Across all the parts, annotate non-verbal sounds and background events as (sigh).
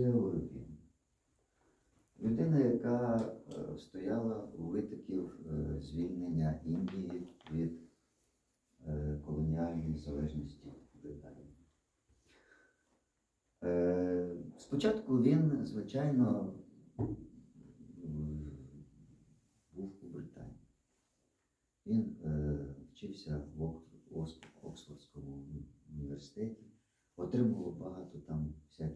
Воробін. Людина, яка е, стояла у витоків е, звільнення Індії від е, колоніальної залежності Британії. Спочатку він, звичайно, був у Британії. Він вчився в Оксфордському університеті, отримував багато там всяких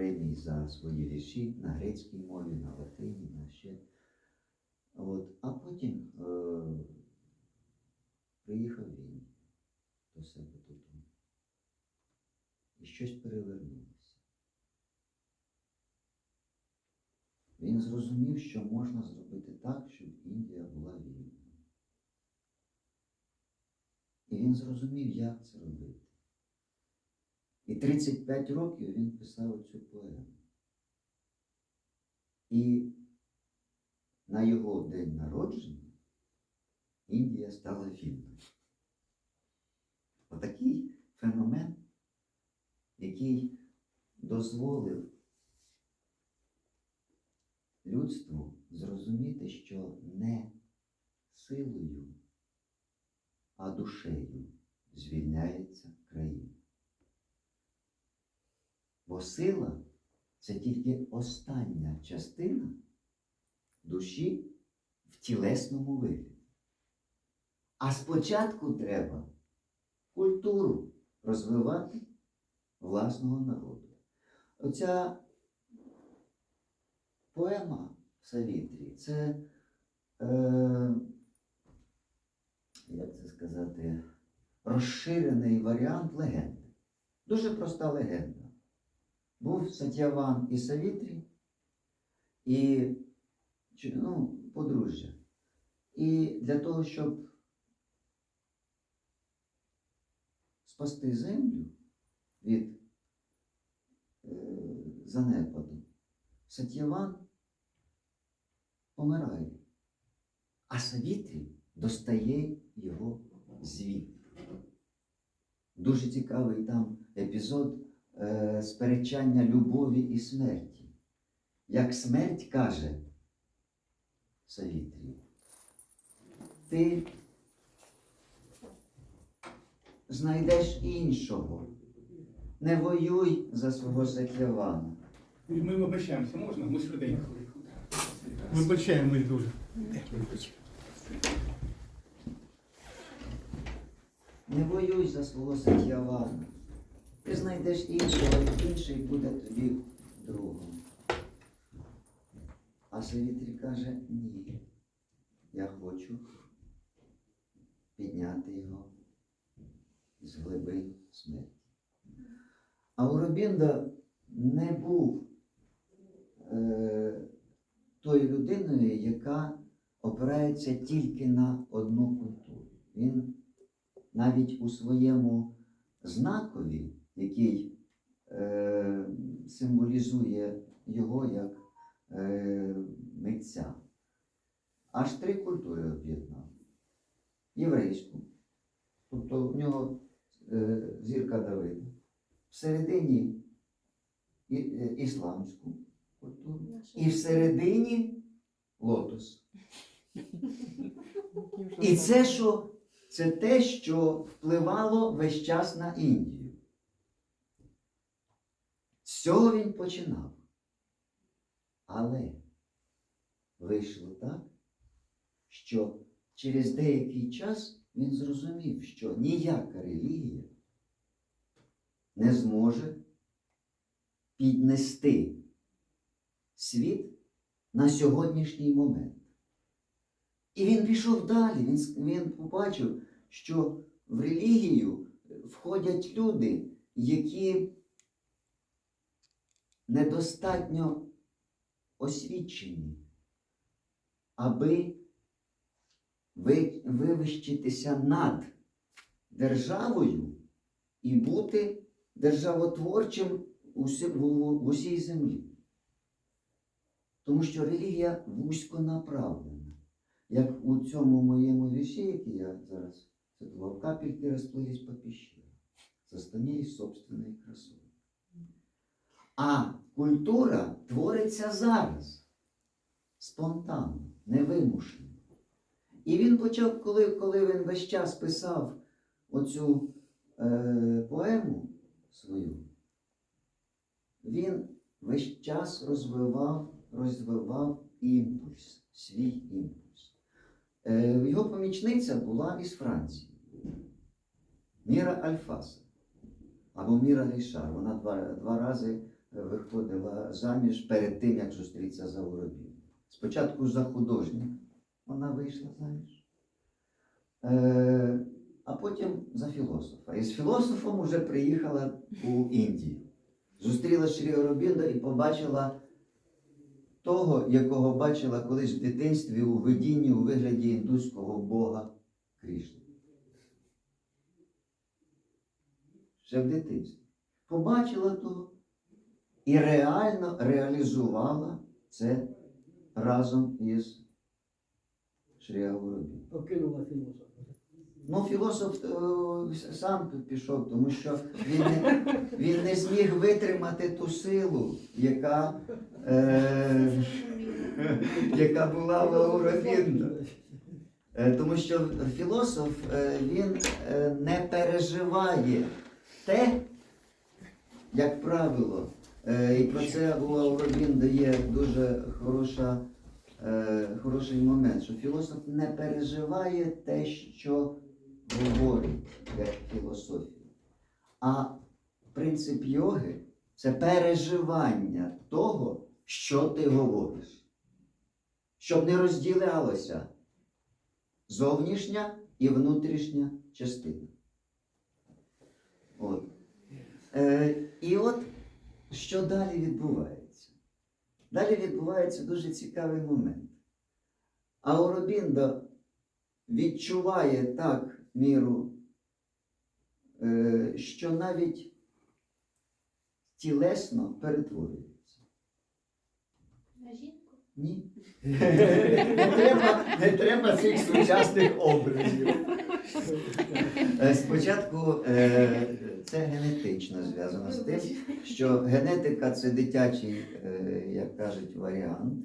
премій за свої вірші на грецькій мові, на латині, на ще. От. А потім е, приїхав він до себе додому. І щось перевернулося. Він зрозумів, що можна зробити так, щоб Індія була вільною. І він зрозумів, як це робити. І 35 років він писав цю поему. І на його день народження Індія стала вільною. Отакий феномен, який дозволив людству зрозуміти, що не силою, а душею звільняється країна. Бо сила це тільки остання частина душі в тілесному вигляді. А спочатку треба культуру розвивати власного народу. Оця поема Савітрі це, е, як це сказати, розширений варіант легенди. Дуже проста легенда. Був Сатяван і Савітрі, і ну, подружжя. І для того, щоб спасти землю від е, занепаду, Сатєван помирає, а Савітрі достає його звідти. Дуже цікавий там епізод е, сперечання любові і смерті. Як смерть каже Савітрі, ти знайдеш іншого. Не воюй за свого Сатєвана. Ми вибачаємося, можна? Ми швиденько. Вибачаємось дуже. Не воюй за свого Сатєвана. Ти знайдеш іншого, інший буде тобі другом. А Савітрі каже, ні. Я хочу підняти його з глибин смерті. А Уробінда не був е, тою людиною, яка опирається тільки на одну культуру. Він навіть у своєму знакові, який е, символізує його як е, митця, аж три культури об'єднав. Єврейську, тобто в нього е, зірка Давида, всередині і, е, ісламську культуру, і всередині лотос. І це що? Це те, що впливало весь час на Індію. Цього він починав. Але вийшло так, що через деякий час він зрозумів, що ніяка релігія не зможе піднести світ на сьогоднішній момент. І він пішов далі. Він, він побачив, що в релігію входять люди, які недостатньо освічені, аби вивищитися над державою і бути державотворчим в, усій землі. Тому що релігія вузько направлена. Як у цьому моєму вірші, який я зараз цитував, капельки розплились по пещерам, застанили собственной красой. А культура твориться зараз, спонтанно, невимушено. І він почав, коли, коли він весь час писав оцю е, поему свою, він весь час розвивав, розвивав імпульс, свій імпульс. Е, його помічниця була із Франції. Міра Альфаса або Міра Рішар. Вона два, два рази виходила заміж перед тим, як зустрітися за Воробів. Спочатку за художника вона вийшла заміж, е, а потім за філософа. І з філософом вже приїхала у Індію. Зустріла Шрі Оробінда і побачила того, якого бачила колись в дитинстві у видінні у вигляді індуського бога Крішни. Ще в дитинстві. Побачила того і реально реалізувала це разом із Шрі Ауробі. Покинула філософа. Ну, філософ е, сам тут пішов, тому що він не, він не зміг витримати ту силу, яка, е, яка була в Ауробінда. Е, Тому що філософ е, він не переживає те, як правило, і про це у Ауробінда є дуже хороша, е, хороший момент, що філософ не переживає те, що говорить як філософія. А принцип йоги це переживання того, що ти говориш, щоб не розділялося зовнішня і внутрішня частина. От. Е, і от що далі відбувається? Далі відбувається дуже цікавий момент. Ауробіндо відчуває так міру, е, що навіть тілесно перетворюється. На жінку? Ні. Не треба цих сучасних образів. Е, Спочатку е, це генетично зв'язано з тим, що генетика це дитячий, е, як кажуть, варіант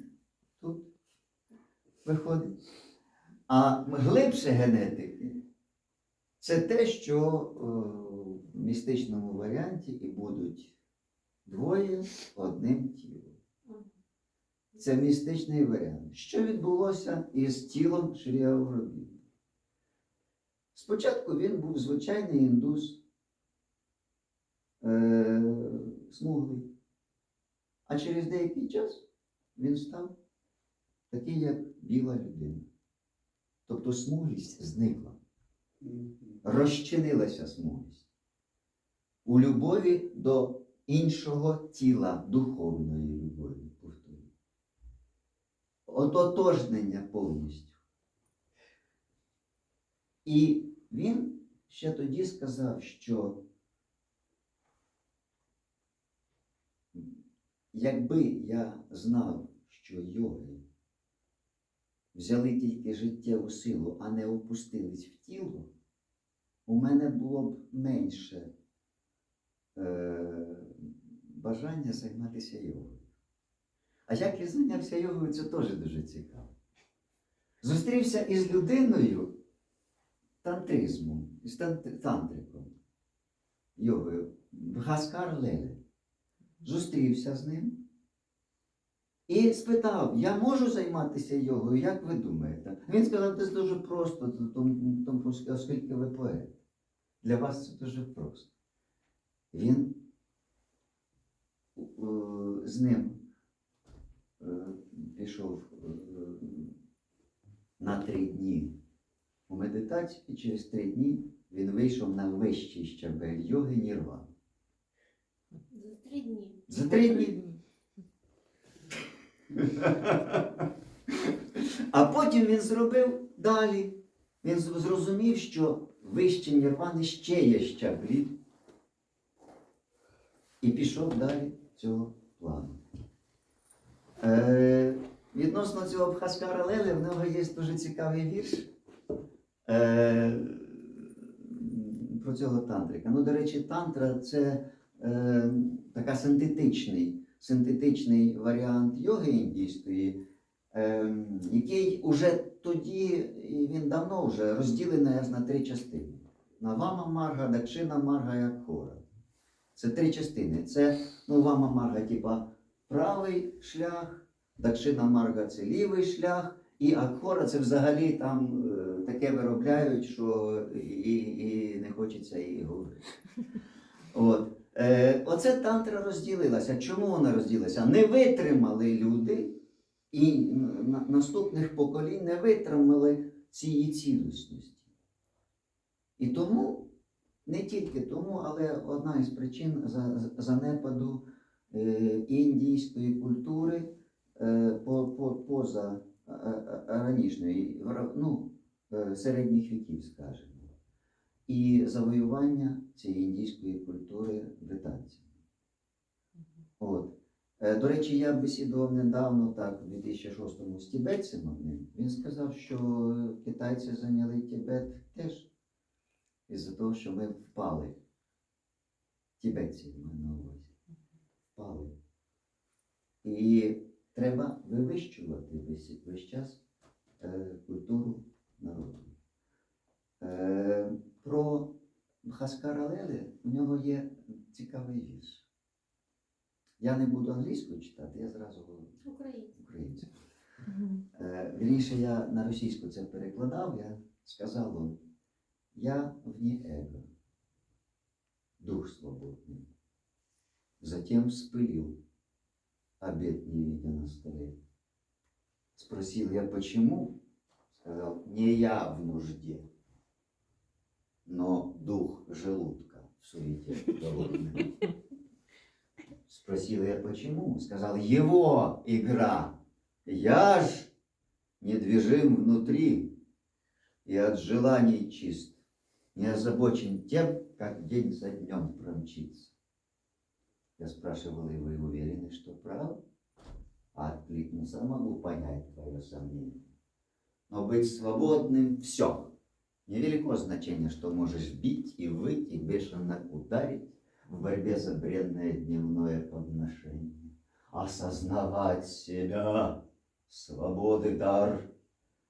тут виходить. А глибше генетики це те, що в містичному варіанті і будуть двоє одним тілом. Це містичний варіант. Що відбулося із тілом Шрі Ауробі? Спочатку він був звичайний індус, е, смуглий. А через деякий час він став такий, як біла людина. Тобто смуглість зникла, розчинилася смуглість. У любові до іншого тіла, духовної любові, повторюю. Ототожнення повністю. І він ще тоді сказав, що якби я знав, що йоги взяли тільки життєву силу, а не опустились в тіло, у мене було б менше е, бажання займатися йогою. А як я зайнявся йогою, це теж дуже цікаво. Зустрівся із людиною тантризмом, із тан- тантриком, йогою, Бхаскар Леле. Зустрівся з ним і спитав, я можу займатися йогою, як ви думаєте? Він сказав, це дуже просто, тому, оскільки ви поет. Для вас це дуже просто. Він е, з ним е, пішов е, на три дні у медитацію, і через три дні він вийшов на вищий щабель йоги Нірвани. За три дні. За три дні. А потім він зробив далі. Він зрозумів, що вище Нірвани ще є щаблі. І пішов далі цього плану. Е, відносно цього Бхаскара Леле, в нього є дуже цікавий вірш. Е, про цього тантрика. Ну, до речі, тантра це е, така синтетичний, синтетичний варіант йоги індійської, е, який уже тоді, і він давно вже розділений аж на три частини. Навама Марга, Дакшина Марга і Акхора. Це три частини. Це ну, Вама Марга, типа правий шлях, Дакшина Марга це лівий шлях, і Акхора це взагалі там е, таке виробляють, що і, і не хочеться і говорити. От. Е, оце тантра розділилася. Чому вона розділилася? Не витримали люди, і наступних поколінь не витримали цієї цілісності. І тому, не тільки тому, але одна із причин занепаду е, індійської культури е, по, по, поза ранішньої, ну, е, середніх віків, скажімо, і завоювання цієї індійської культури британцями. От. Е, До речі, я бесідував недавно, так, у 2006-му з тібетцем одним. Він сказав, що китайці зайняли Тібет теж із-за того, що ми впали. Тібетці маю на увазі. Впали. І треба вивищувати весь, весь час е, культуру народу. Е, про Хаскара Леле у нього є цікавий вірш. Я не буду англійською читати, я зразу говорю Українська. українською. Е, Вірніше, я на російську це перекладав, я сказав он, я вне эго, дух свободный. Затем вспылил, Обед не видя на столе. Спросил я, почему? Сказал, не я в нужде, но дух желудка в суете голодный. Спросил я, почему? Сказал, его игра. Я ж недвижим внутри и от желаний чист, не озабочен тем, как день за днем промчится. Я спрашивал его, вы уверены, что прав? А откликнулся, могу понять твое сомнение. Но быть свободным – все. Невелико значение, что можешь бить и выть, и бешено ударить в борьбе за бренное дневное подношение. Осознавать себя, свободы дар,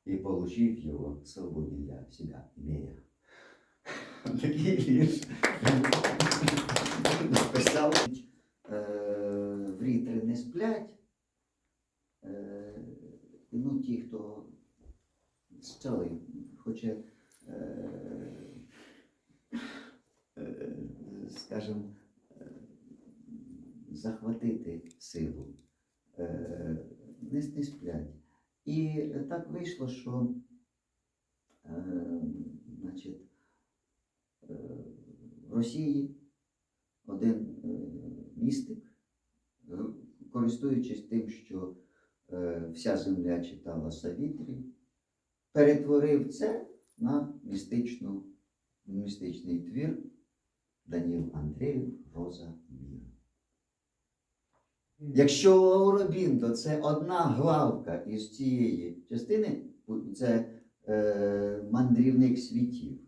и получив его, свободен я себя имея. Такий вірш. Написав. Е, не сплять. Е, Ну, ті, хто стали, хоче, е, скажімо, захватити силу, не, сплять. І так вийшло, що значить, в Росії один містик, користуючись тим, що е, вся земля читала Савітрі, перетворив це на містичну, містичний твір Даніл Андреєв Роза Міра. Якщо Ауробіндо це одна главка із цієї частини, це е, мандрівник світів,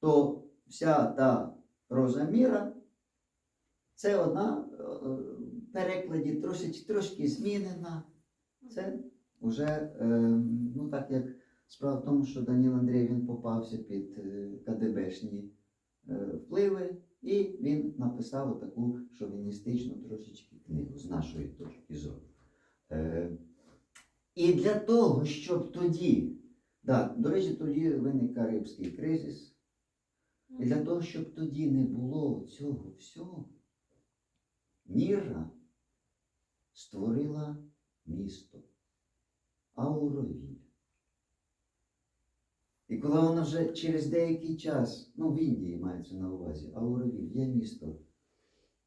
то вся та роза міра це одна е, в перекладі трошечки, трошки змінена. Це вже, е, ну так як справа в тому, що Даніл Андрій він попався під е, КДБшні е, впливи, і він написав таку шовіністичну трошечки книгу з нашої точки зору. Е, і для того, щоб тоді, да, до речі, тоді виник Карибський кризис, і для того, щоб тоді не було цього всього, Міра створила місто Ауровіль. І коли вона вже через деякий час, ну в Індії мається на увазі, Ауровіль є місто,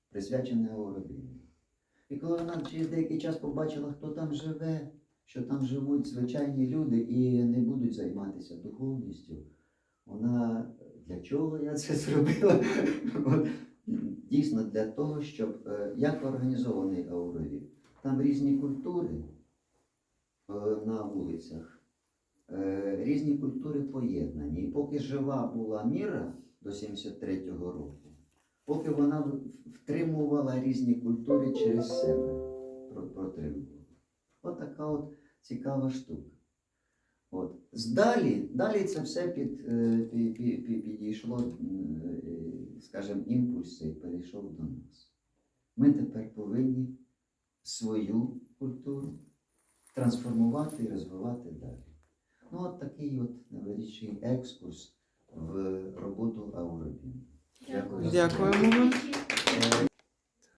присвячене Ауровілю. І коли вона через деякий час побачила, хто там живе, що там живуть звичайні люди і не будуть займатися духовністю, вона для чого я це зробила? (laughs) Дійсно для того, щоб е, як організований Ауровіль. Там різні культури е, на вулицях, е, різні культури поєднані. І поки жива була міра до 73-го року, поки вона втримувала різні культури через себе. Про- Протримувала. От от цікава штука. От. Здалі, далі це все під, е, пі- пі- пі- підійшло, е, скажімо, імпульс цей перейшов до нас. Ми тепер повинні свою культуру трансформувати і розвивати далі. Ну, от такий от невеличкий екскурс в роботу Ауробін. Дякую. Дякуємо вам. Е,